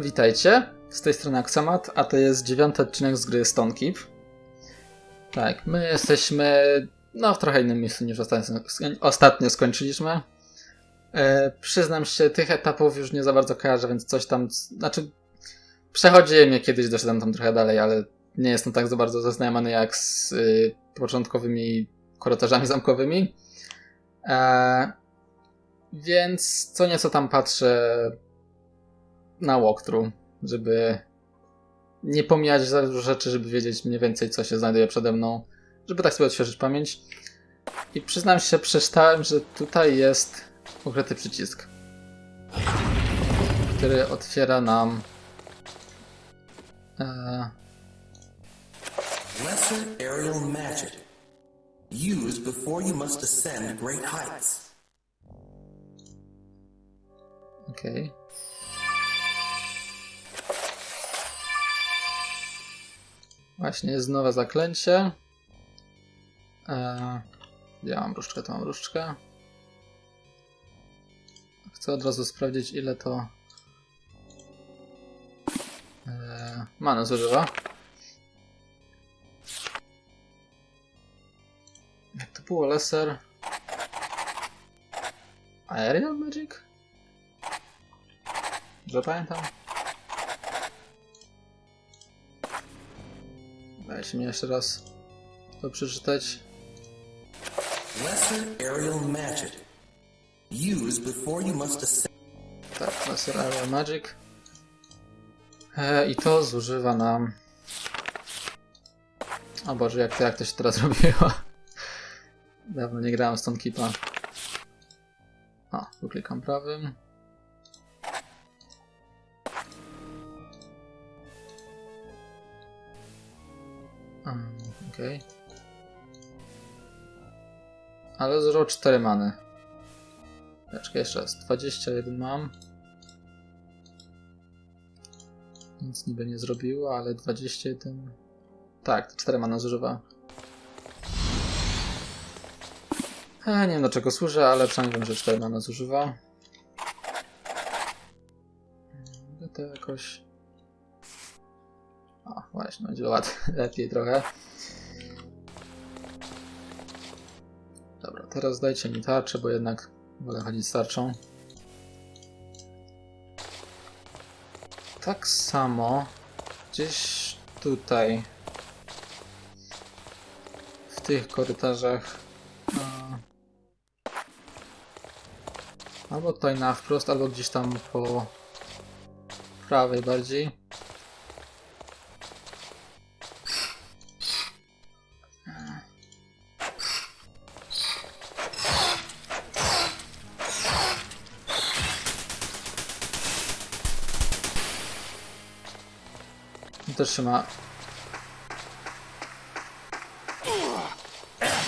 Witajcie, z tej strony Aksamat, a to jest dziewiąty odcinek z gry Stone Keep. Tak, my jesteśmy no, w trochę innym miejscu niż ostatnio, ostatnio skończyliśmy. E, przyznam się, tych etapów już nie za bardzo kojarzę, więc coś tam, znaczy przechodziłem je kiedyś, doszedłem tam trochę dalej, ale nie jestem tak za bardzo zaznajomiony jak z y, początkowymi korytarzami zamkowymi. E, więc co nieco tam patrzę na walkthrough, żeby nie pomijać za dużo rzeczy, żeby wiedzieć mniej więcej, co się znajduje przede mną, żeby tak sobie odświeżyć pamięć. I przyznam się, przeczytałem, że tutaj jest ukryty przycisk, który otwiera nam e, Lesser aerial magic. Used before you must ascend great heights. Okej. Właśnie jest nowe zaklęcie. Eee, ja mam różdżkę, to mam różdżkę. Chcę od razu sprawdzić, ile to eee, mana zużywa. Jak to było? Lesser Aerial Magic? Dobrze Dajcie mi jeszcze raz to przeczytać. Lesser aerial magic. Used before you must ascend. Tak, Lesser Aerial Magic. E, I to zużywa nam... O Boże, jak to, jak to się teraz robiło? Dawno nie grałem z tą kipa. O, tu klikam prawym. Mm, Okej. Ale zużył 4 many. Czekaj, jeszcze raz. 21 mam. Nic niby nie zrobiło, ale 21... Tak, to 4 mana zużywa. E, nie wiem do czego służy, ale przynajmniej wiem, że 4 mana zużywa. To jakoś... O, właśnie, będzie łatwiej, lepiej trochę. Dobra, teraz dajcie mi tarczę, bo jednak wolę chodzić z tarczą. Tak samo gdzieś tutaj w tych korytarzach albo tutaj na wprost, albo gdzieś tam po prawej bardziej. I Też się ma.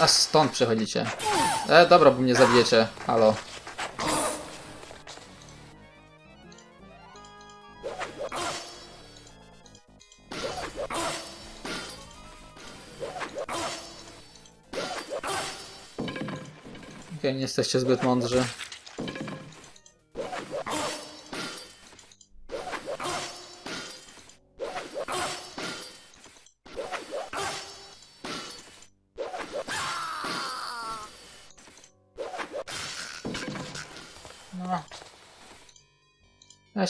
A stąd przechodzicie. E, dobra, bo mnie zabijecie. Halo. Okej, nie jesteście zbyt mądrzy.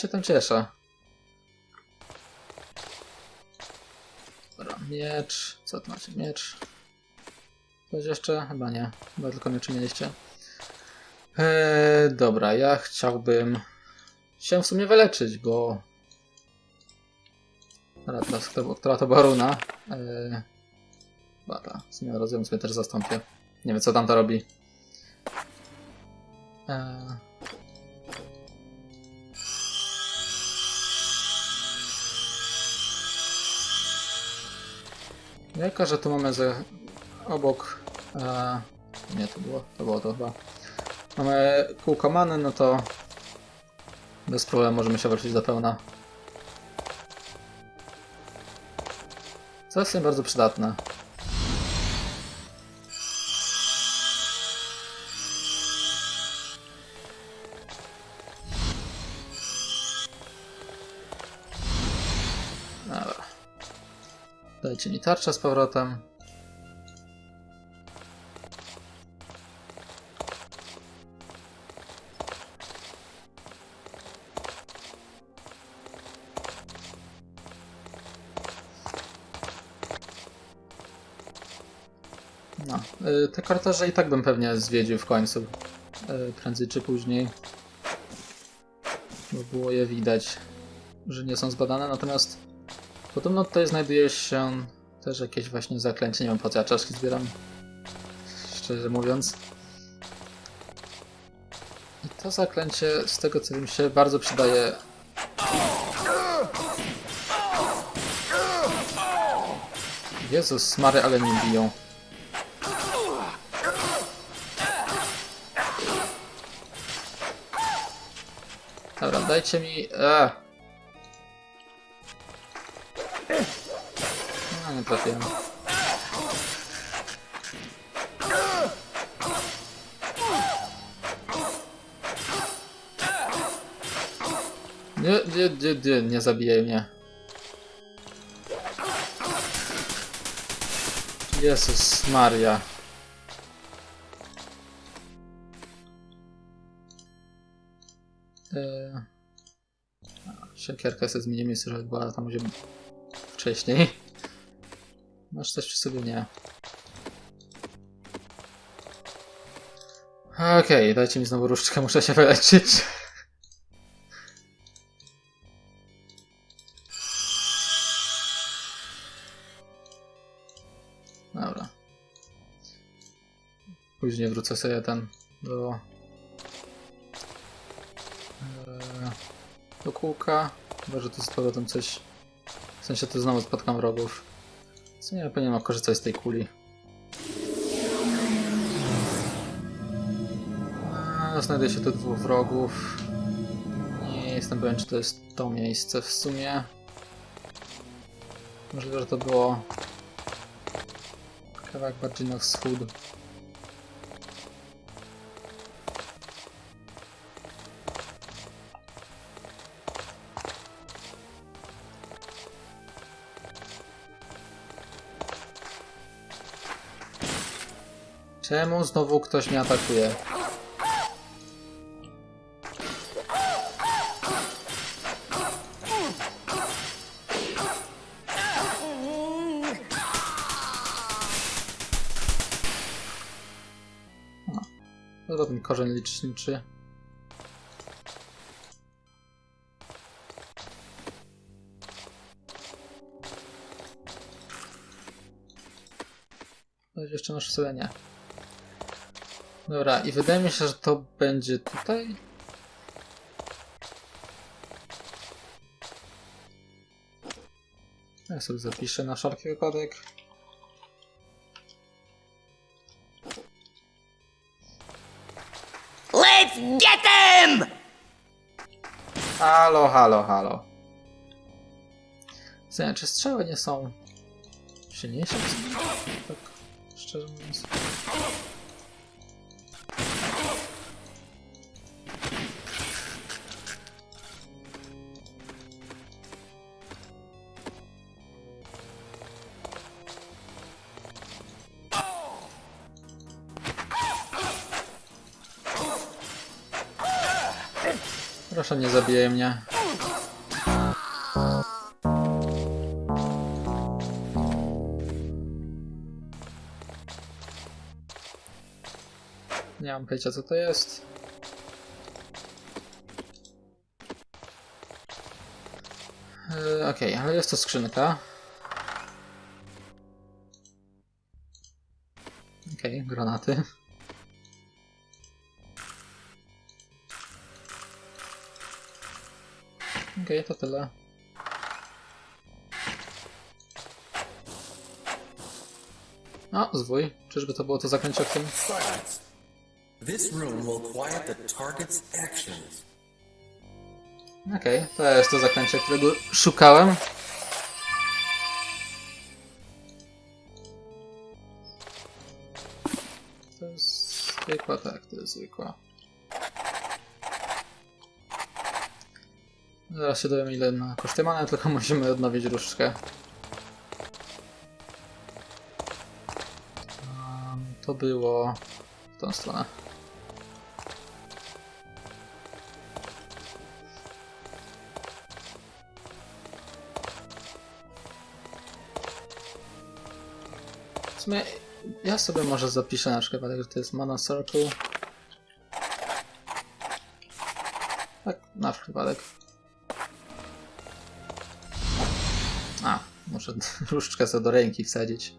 Się tym cieszę. Dobra, miecz. Co to macie? Miecz. Coś jeszcze? Chyba nie. Chyba tylko mieczy mieliście. Eee, dobra, ja chciałbym się w sumie wyleczyć, bo... Dobra, teraz, która to była runa? Eee, chyba ta. W sumie rozumiem sobie też zastąpię. Nie wiem, co tam to robi. Eee, Jako, że tu mamy ze obok. E, nie, to było, to było to chyba. Mamy kółko many, no to bez problemu możemy się wrócić do pełna. Co jest bardzo przydatne. Dajcie mi tarczę z powrotem. No, y, te korytarze i tak bym pewnie zwiedził w końcu. y, Prędzej czy później. Bo było je widać, że nie są zbadane, natomiast podobno tutaj znajduje się też jakieś właśnie zaklęcie. Nie wiem po co ja czaszki zbieram. Szczerze mówiąc. I to zaklęcie, z tego co wiem, się bardzo przydaje. Jezus, Mary, ale mnie biją. Dobra, dajcie mi. E. nie trafiłem. Nie, nie, nie, nie, nie zabijaj mnie. Jezus Maria. Eee... Siekierkę sobie zmienimy, żeby była tam gdzie wcześniej. Masz coś przy sobie? Nie. Okej, dajcie mi znowu różdżkę, muszę się wyleczyć. Dobra. Później wrócę sobie ten do... Eee, do kółka. Chyba, że tu z powrotem coś... W sensie tu znowu spotkam wrogów. Co nie powinienem korzystać z tej kuli. Znajduje się tu dwóch wrogów. Nie jestem pewien, czy to jest to miejsce w sumie. Możliwe, że to było kawałek bardziej na wschód. Czemu znowu ktoś mnie atakuje? No ten korzeń liczniczy. No jeszcze masz sobie nie. Dobra, i wydaje mi się, że to będzie tutaj. Ja sobie zapiszę na wszelki wypadek. Let's get them! Halo, halo, halo. Zamiast, czy strzały nie są silniejsze? Tak, szczerze mówiąc. Proszę, nie zabijaj mnie. Nie mam pojęcia co to jest. Yy, Okej, ale jest to skrzynka. Okej, granaty. Okej, to tyle. O, zwój. Czyżby to było to zaklęcie, o którym... Silence. This room will quiet the target's actions. Okej, to jest to zaklęcie, którego szukałem. To jest zwykła, tak, to jest zwykła. Zaraz się dowiem ile na koszty mana, tylko musimy odnowić różdżkę. Ehm, to było w tą stronę. W sumie ja sobie może zapiszę na przykład, że to jest Mana Circle. Tak, na przykład. Muszę różdżkę sobie do ręki wsadzić.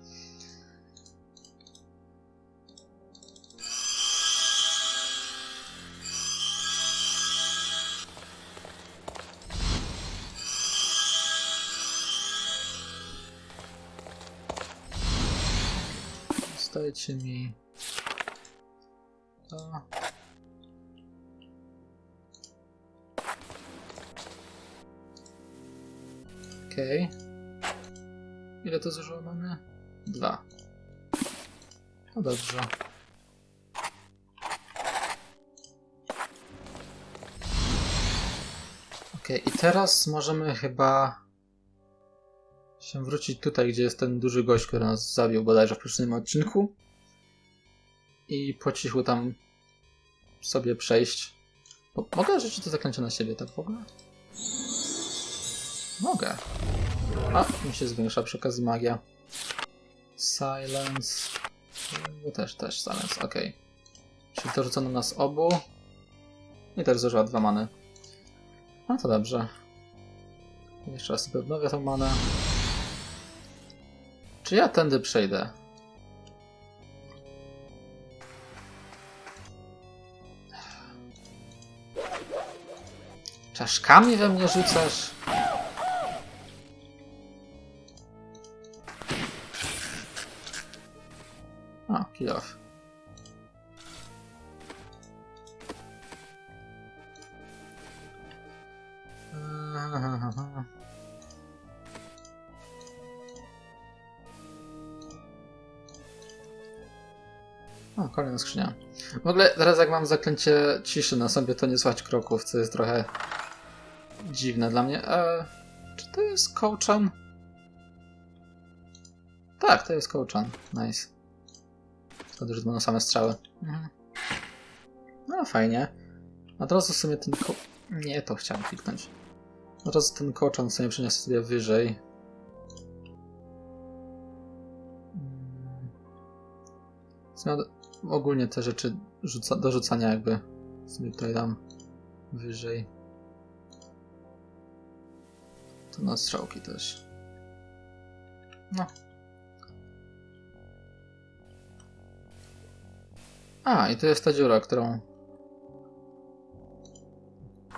Zostajcie mi to. Okej. Ile to zużyło mamy? Dwa. No dobrze. Okej, i teraz możemy chyba się wrócić tutaj, gdzie jest ten duży gość, który nas zabił bodajże w poprzednim odcinku. I po cichu tam sobie przejść. Bo mogę rzucić to zaklęcie na siebie, tak w ogóle? Mogę. A, mi się zwiększa przy okazji magia. Silence. No też, też silence, okej. Czyli to rzucono nas obu. I też zużyła dwa many. No to dobrze. Jeszcze raz sobie odnowię tą manę. Czy ja tędy przejdę? Czaszkami we mnie rzucasz? Skrzynia. W ogóle teraz jak mam zaklęcie ciszy na sobie, to nie słychać kroków, co jest trochę dziwne dla mnie. E, czy to jest Kołczan? Tak, to jest Kołczan. Nice. To będą same strzały. Mhm. No fajnie. Od razu w sumie ten ko... Nie, to chciałem kliknąć. Od razu ten koczan sobie przeniosę sobie wyżej. Mm. Ogólnie te rzeczy rzuca, do rzucania jakby sobie tutaj dam wyżej. To na strzałki też. No. A, i to jest ta dziura, którą...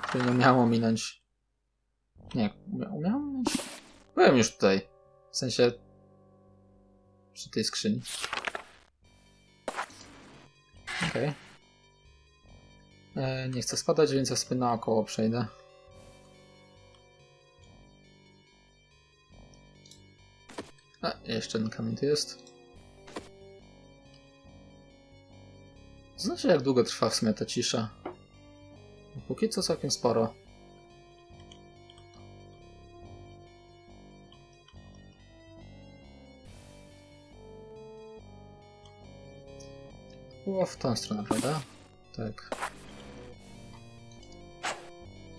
której nie umiało minąć. Nie, umia- umiało minąć? Byłem już tutaj. W sensie... przy tej skrzyni. Okej. E, Nie chcę spadać, więc ja sobie naokoło przejdę. A, jeszcze jeden kamień tu jest. Znaczy, jak długo trwa w sumie ta cisza? Póki co całkiem sporo. Było w tą stronę, prawda? Tak.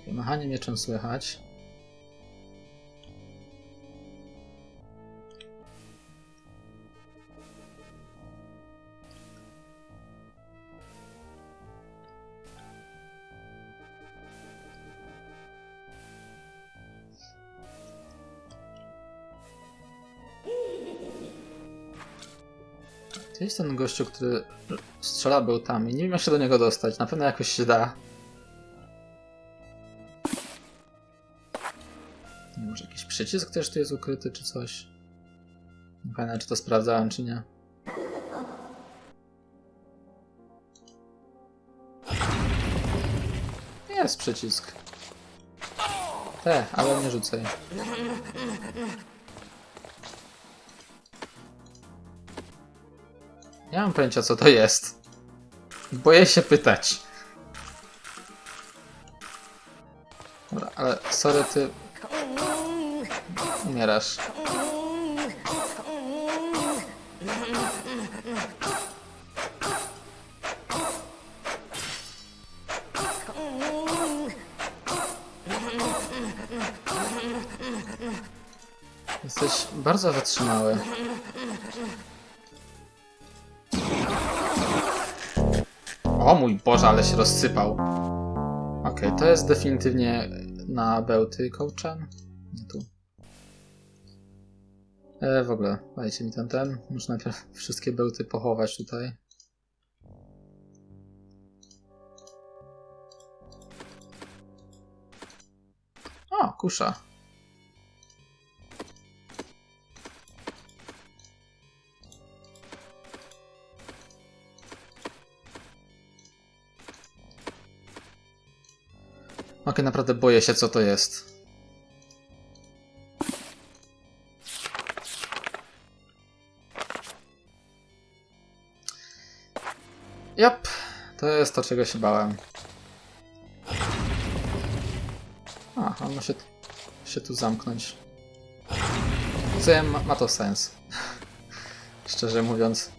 Machanie mieczem słychać. Jest ten gościu, który strzela bełtami. Nie wiem jak się do niego dostać. Na pewno jakoś się da. Może jakiś przycisk też tu jest ukryty, czy coś. Nie pamiętam, czy to sprawdzałem, czy nie. Jest przycisk. Te, ale nie rzucaj. Nie mam pojęcia co to jest. Boję się pytać. Dobra, ale sorry ty... Umierasz. Jesteś bardzo wytrzymały. O mój Boże, ale się rozsypał. Okej, to jest definitywnie na bełty kołczan. Nie tu. E, w ogóle, dajcie mi ten, ten. Muszę najpierw wszystkie bełty pochować tutaj. O, kusza. Okej, naprawdę boję się, co to jest. Jap, to jest to, czego się bałem. A, on ma się, tu zamknąć. Sumie ma, ma to sens. Szczerze mówiąc.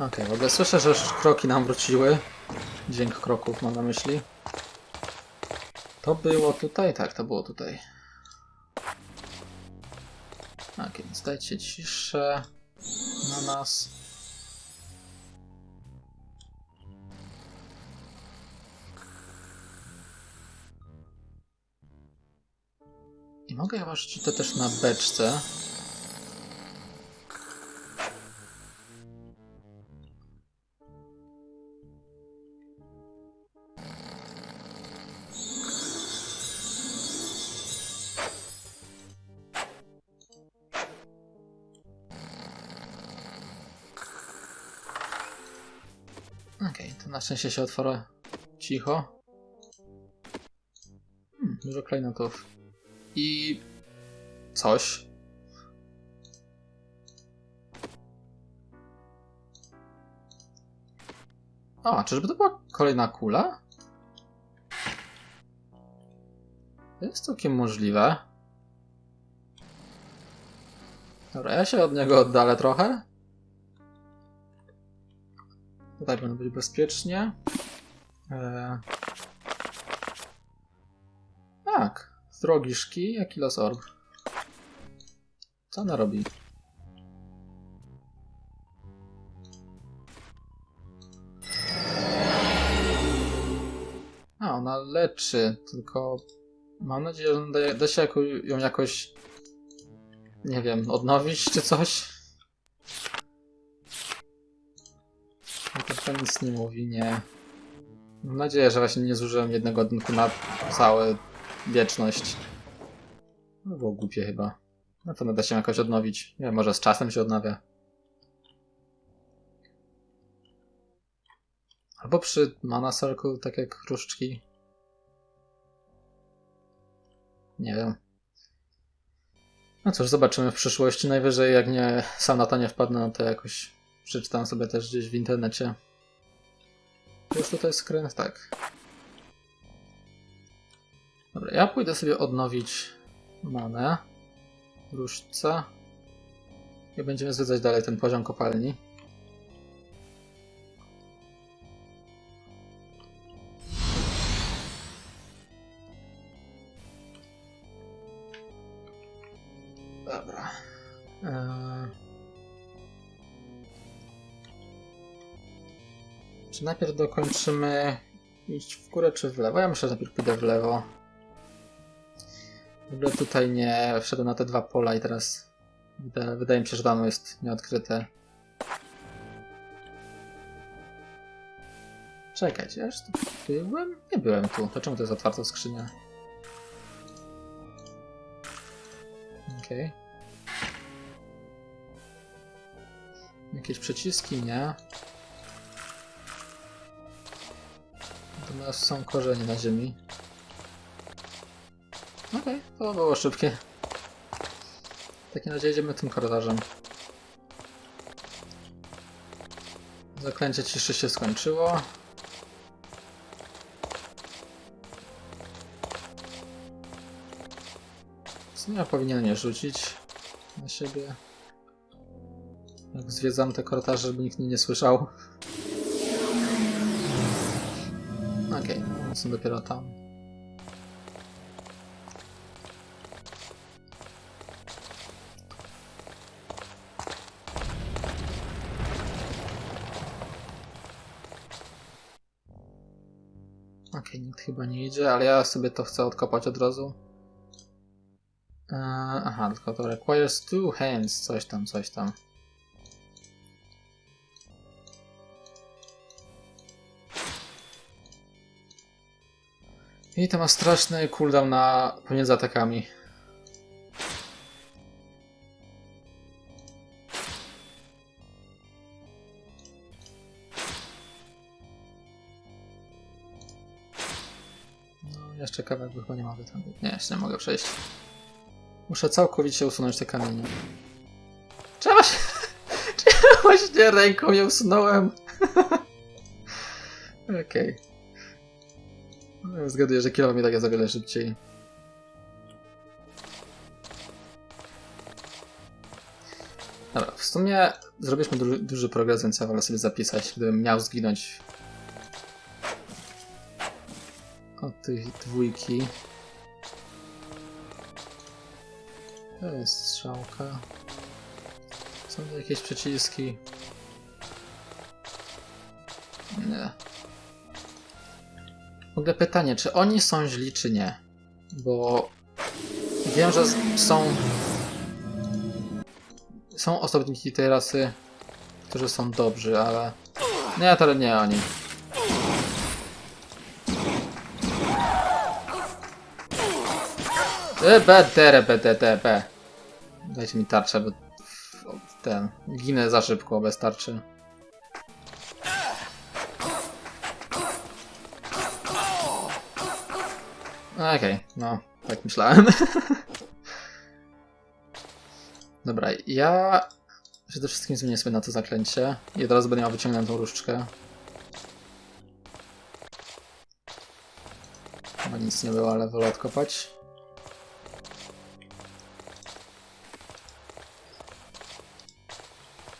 Okej, w ogóle słyszę, że już kroki nam wróciły. Dźwięk kroków mam na myśli. To było tutaj? Tak, to było tutaj. Tak, więc dajcie ciszę na nas. I mogę chyba rzucić to też na beczce. Szczęście się otworzy cicho. Hmm, dużo klejnotów. I coś. A, czyżby to była kolejna kula? To jest całkiem możliwe. Dobra, ja się od niego oddalę trochę. Tutaj będę być bezpiecznie. Eee... Tak. Drogiszki, jak i los orb. Co ona robi? A, ona leczy, tylko mam nadzieję, że da, da się jako, ją jakoś nie wiem, odnowić czy coś. To nic nie mówi, nie. Mam nadzieję, że właśnie nie zużyłem jednego dnku na całe wieczność. No było głupie chyba. No to da się jakoś odnowić. Nie wiem, może z czasem się odnawia. Albo przy Mana Circle, tak jak różdżki. Nie wiem. No cóż, zobaczymy w przyszłości. Najwyżej, jak nie sam na to nie wpadnę, no to jakoś przeczytam sobie też gdzieś w internecie. Jest tutaj skręt? Tak. Dobra, ja pójdę sobie odnowić manę w różdżce i będziemy zwiedzać dalej ten poziom kopalni. Najpierw dokończymy iść w górę czy w lewo? Ja myślę, że najpierw pójdę w lewo. W ogóle tutaj nie wszedłem na te dwa pola i teraz wydaje, mi się, że dano jest nieodkryte. Czekajcie, aż tu byłem? Nie byłem tu. To czemu to jest otwarta skrzynia? Okej. Jakieś przyciski? Nie. Natomiast są korzenie na ziemi. Okej, to było szybkie. W takim razie jedziemy tym korytarzem. Zaklęcie ciszy się skończyło. Ja powinienem je rzucić na siebie. Jak zwiedzam te korytarze, żeby nikt mnie nie słyszał. Okej, okay. co dopiero tam. Okej, okay, nikt chyba nie idzie, ale ja sobie to chcę odkopać od razu. Eee, aha, tylko to requires two hands, coś tam, coś tam. I to ma straszny cooldown na pomiędzy atakami. No, jeszcze kawałek chyba nie mogę tam. Nie, jeszcze nie mogę przejść. Muszę całkowicie usunąć te kamienie. Czemu się... Czemu właśnie ręką je usunąłem? Okej. Okay. Zgaduję, że kilo mi jest o wiele szybciej. Dobra, w sumie zrobiliśmy duży, duży progres, więc ja wolę sobie zapisać, gdybym miał zginąć od tej dwójki. To jest strzałka. Są tu jakieś przyciski? Nie. W ogóle pytanie, czy oni są źli, czy nie? Bo wiem, że są są osobniki tej rasy, którzy są dobrzy, ale nie, to nie oni. Dajcie mi tarczę, bo ten, ginę za szybko bez tarczy. Okej, no, tak myślałem. Dobra, ja przede wszystkim zmienię sobie na to zaklęcie i od razu będę miał wyciągniętą różdżkę. Chyba nic nie było, ale wolę odkopać.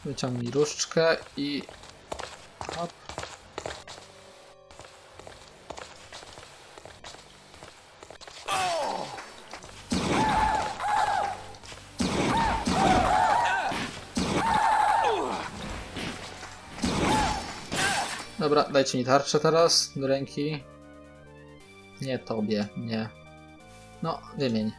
Wyciągnij różdżkę i... Dobra, dajcie mi tarczę teraz do ręki. Nie tobie, nie. No, wymień.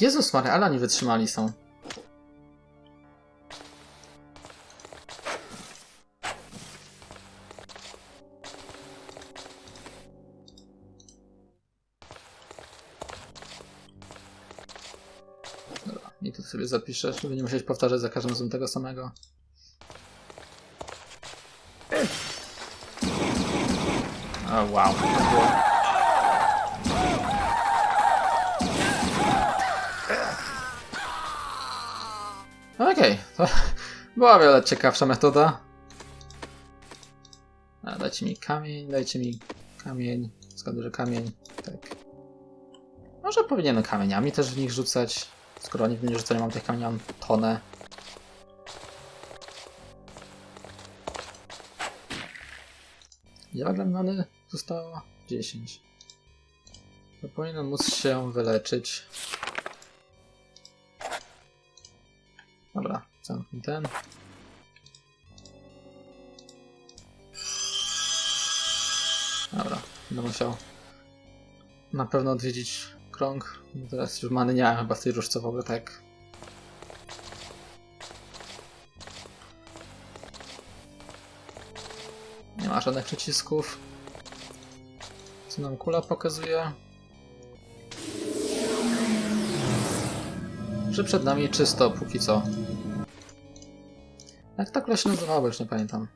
Jezus Maria, ale oni wytrzymali są. Zapiszesz, żeby nie musieć powtarzać za każdym razem tego samego. O, wow. Okej, to była wiele ciekawsza metoda. A, dajcie mi kamień, dajcie mi kamień. Zgaduję, że kamień. Tak. Może powinienem kamieniami też w nich rzucać. Skoro oni w mnie rzucają, mam tych kamieni, mam tonę. Dla mnie zostało? 10. To powinien móc się wyleczyć. Dobra, zamknij ten. Dobra, będę musiał na pewno odwiedzić krąg. Teraz już many nie chyba w tej różce w ogóle, tak. Nie ma żadnych przycisków. Co nam kula pokazuje? Że przed nami czysto póki co. Jak ta kula się już nie pamiętam.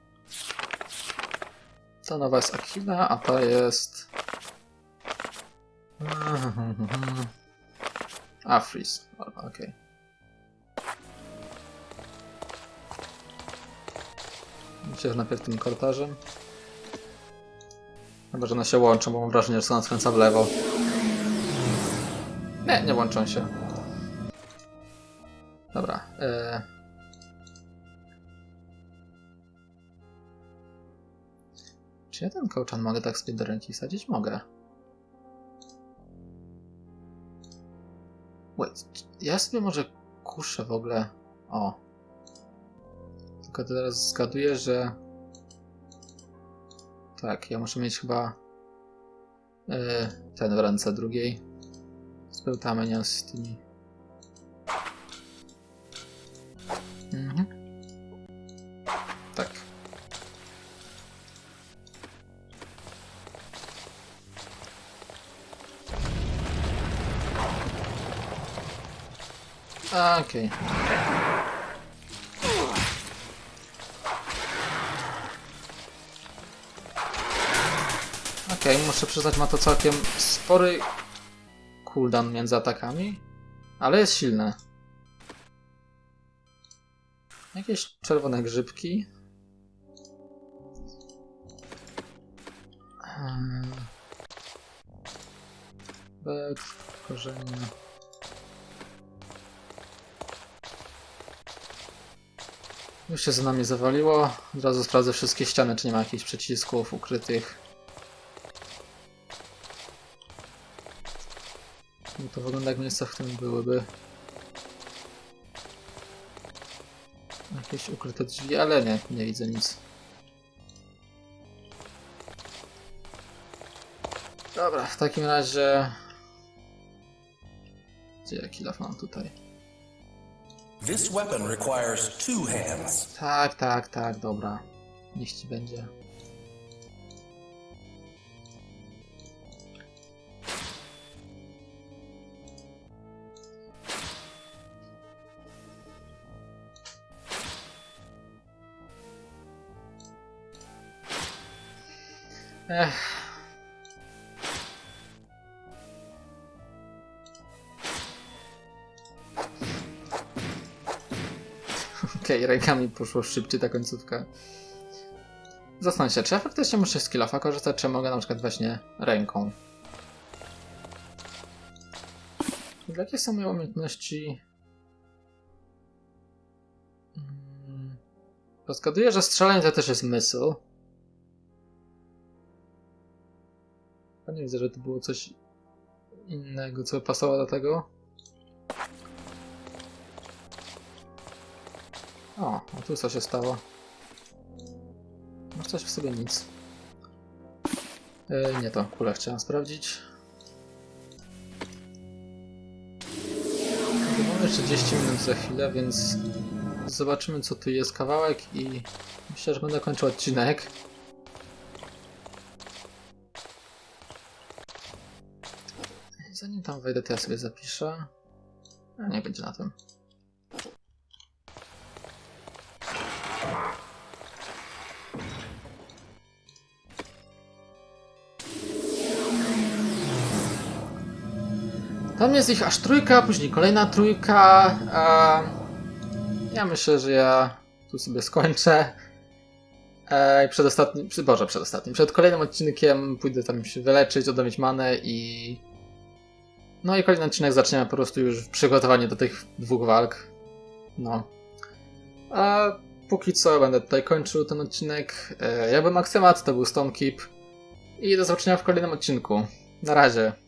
Ta nowa jest Akila, a ta jest... Afris. Dobra, okej. Myślę, że najpierw tym korytarzem. Chyba, że one się łączą, bo mam wrażenie, że są skręca w lewo. Nie, nie łączą się. Dobra. E... Czy ja ten kołczan mogę tak do ręki wsadzić? Mogę. Ja sobie może kuszę w ogóle. O. Tylko teraz zgaduję, że. Tak, ja muszę mieć chyba. e, ten w ręce drugiej. Z bełtami, nie z tymi. Mhm. Okej. Okej, muszę przyznać, ma to całkiem spory cooldown między atakami, ale jest silne. Jakieś czerwone grzybki. Eee. Bek, korzenie. Już się za nami zawaliło. Od razu sprawdzę wszystkie ściany, czy nie ma jakichś przycisków ukrytych. No to wygląda jak miejsca, w którym byłyby jakieś ukryte drzwi, ale nie, nie widzę nic. Dobra, w takim razie... Gdzie ja kilof mam tutaj? This weapon requires two hands. Tak, tak, tak, dobra. Niech ci będzie. Ech. Okej, rękami poszło szybciej ta końcówka. Zastanów się, czy ja faktycznie muszę z kilofa korzystać, czy mogę na przykład właśnie ręką. Jakie są moje umiejętności? Mm, Rozgaduję, że strzelanie to też jest mysł. Ja nie widzę, że to było coś innego, co pasowało do tego. O, a tu co się stało? Masz coś w sobie nic. E, nie to, kulę chciałem sprawdzić. Mamy 30 minut za chwilę, więc zobaczymy co tu jest kawałek i myślę, że będę kończył odcinek. Zanim tam wejdę, to ja sobie zapiszę. A nie będzie na tym. Tam jest ich aż trójka, później kolejna trójka. Ja myślę, że ja tu sobie skończę. E, przed ostatnim, przy- Boże, przed ostatnim, przed kolejnym odcinkiem pójdę tam się wyleczyć, odnowić manę i... No i kolejny odcinek zaczniemy po prostu już przygotowanie do tych dwóch walk. No. A póki co będę tutaj kończył ten odcinek. E, ja byłem Aksemat, to był Stonekeep. I do zobaczenia w kolejnym odcinku. Na razie.